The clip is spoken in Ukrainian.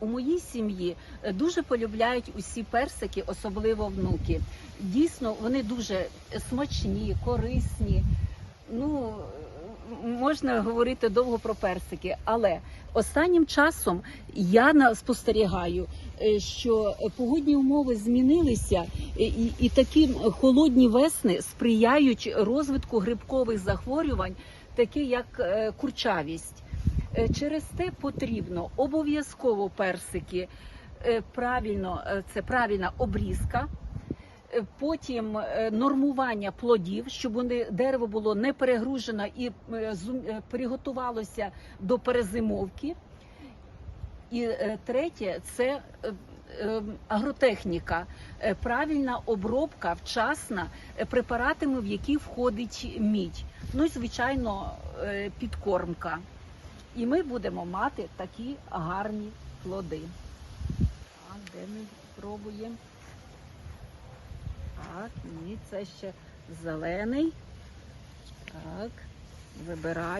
У моїй сім'ї е, дуже полюбляють усі персики, особливо внуки. Дійсно, вони дуже смачні, корисні. Ну можна говорити довго про персики, але останнім часом я спостерігаю, е, що погодні умови змінилися, і, і, такі холодні весни сприяють розвитку грибкових захворювань, такі як е, курчавість. Е, Через те потрібно обов'язково персики, е, правильно, е, це правильна обрізка. Потім нормування плодів, щоб вони дерево було не перегружено і приготувалося до перезимовки. І третє це агротехніка, правильна обробка вчасна препаратами, в які входить мідь. Ну і звичайно, підкормка. І ми будемо мати такі гарні плоди. А де ми пробуємо? Так, ні, це ще зелений. Так, вибираю.